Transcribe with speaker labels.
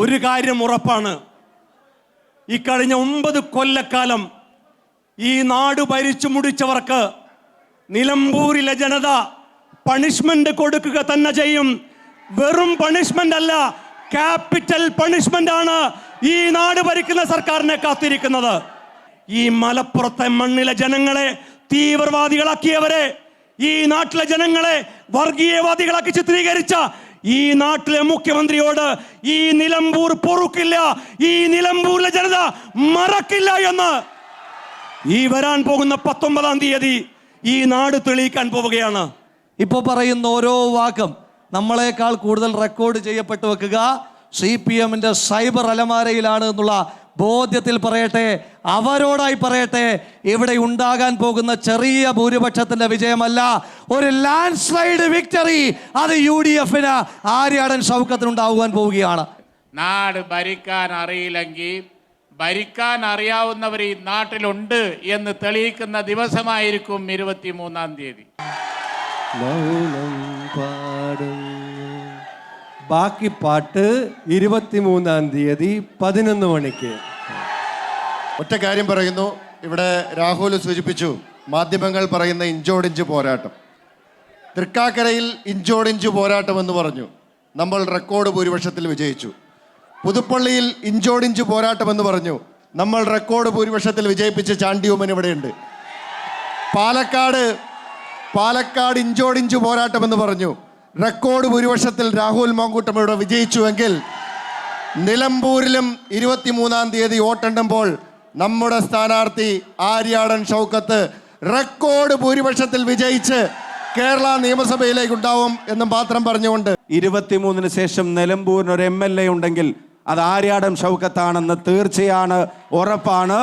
Speaker 1: ഒരു കാര്യം ഉറപ്പാണ്. ഈ കഴിഞ്ഞ ഒമ്പത് കൊല്ലക്കാലം ഈ നാട് ഭരിച്ചു മുടിച്ചവർക്ക് നിലമ്പൂരിലെ ജനത പണിഷ്മെന്റ് കൊടുക്കുക തന്നെ ചെയ്യും. വെറും പണിഷ്മെന്റ് അല്ല ക്യാപിറ്റൽ പണിഷ്മെന്റ് ആണ് ഈ നാട് ഭരിക്കുന്ന സർക്കാരിനെ കാത്തിരിക്കുന്നത്. ഈ മലപ്പുറത്തെ മണ്ണിലെ ജനങ്ങളെ തീവ്രവാദികളാക്കിയവരെ ഈ നാട്ടിലെ ജനങ്ങളെ വർഗീയവാദികളാക്കി ചിത്രീകരിച്ച ഈ നാട്ടിലെ മുഖ്യമന്ത്രിയോട് ഈ നിലമ്പൂർ പൊറുക്കില്ല ഈ നിലമ്പൂരിലെ ജനത മറക്കില്ല എന്ന് ഈ വരാൻ പോകുന്ന പത്തൊമ്പതാം തീയതി ഈ നാട് തെളിയിക്കാൻ പോവുകയാണ്.
Speaker 2: ഇപ്പോൾ പറയുന്ന ഓരോ വാക്കും നമ്മളെക്കാൾ കൂടുതൽ റെക്കോർഡ് ചെയ്യപ്പെട്ടു വെക്കുക. സി പി എമ്മിന്റെ സൈബർ അലമാരയിലാണ് എന്നുള്ള ബോധ്യത്തിൽ പറയട്ടെ അവരോടായി പറയട്ടെ ഇവിടെ ഉണ്ടാകാൻ പോകുന്ന ചെറിയ ഭൂരിപക്ഷത്തിന്റെ വിജയമല്ല ഒരു ലാൻഡ് സ്ലൈഡ് വിക്ടറി അത് യു ഡി എഫിന് ആര്യാടൻ ഷൗക്കത്തിന് പോവുകയാണ്.
Speaker 3: നാട് ഭരിക്കാൻ അറിയില്ലെങ്കിൽ ഭരിക്കാൻ അറിയാവുന്നവർ ഈ നാട്ടിലുണ്ട് എന്ന് തെളിയിക്കുന്ന ദിവസമായിരിക്കും ഇരുപത്തി
Speaker 4: മൂന്നാം തീയതി ബാക്കി പാട്ട് ഇരുപത്തിമൂന്നാം തീയതി പതിനൊന്ന് മണിക്ക്.
Speaker 5: ഒറ്റ കാര്യം പറയുന്നു. ഇവിടെ രാഹുൽ സൂചിപ്പിച്ചു. മാധ്യമങ്ങൾ പറയുന്ന ഇഞ്ചോടിഞ്ച് പോരാട്ടം. തൃക്കാക്കരയിൽ ഇഞ്ചോടിഞ്ച് പോരാട്ടമെന്ന് പറഞ്ഞു. നമ്മൾ റെക്കോർഡ് ഭൂരിപക്ഷത്തിൽ വിജയിച്ചു. പുതുപ്പള്ളിയിൽ ഇഞ്ചോടിഞ്ച് പോരാട്ടമെന്ന് പറഞ്ഞു. നമ്മൾ റെക്കോർഡ് ഭൂരിപക്ഷത്തിൽ വിജയിപ്പിച്ച ചാണ്ടിയോമൻ ഇവിടെയുണ്ട്. പാലക്കാട് പാലക്കാട് ഇഞ്ചോടിഞ്ച് പോരാട്ടമെന്ന് പറഞ്ഞു. റെക്കോർഡ് ഭൂരിപക്ഷത്തിൽ രാഹുൽ മാങ്കൂട്ടം ഇവിടെ വിജയിച്ചുവെങ്കിൽ നിലമ്പൂരിലും ഇരുപത്തിമൂന്നാം തീയതി വോട്ടെണ്ണുമ്പോൾ നമ്മുടെ സ്ഥാനാർത്ഥി ആര്യാടൻ ഷൗക്കത്ത് റെക്കോർഡ് ഭൂരിപക്ഷത്തിൽ വിജയിച്ച് കേരള നിയമസഭയിലേക്ക് ഉണ്ടാവും എന്ന് മാത്രം പറഞ്ഞുകൊണ്ട്
Speaker 6: ഇരുപത്തിമൂന്നിന് ശേഷം നിലമ്പൂരിന് ഒരു എം എൽ എ ഉണ്ടെങ്കിൽ അത് ആര്യാടം ഷൗക്കത്താണെന്ന് തീർച്ചയാണ് ഉറപ്പാണ്.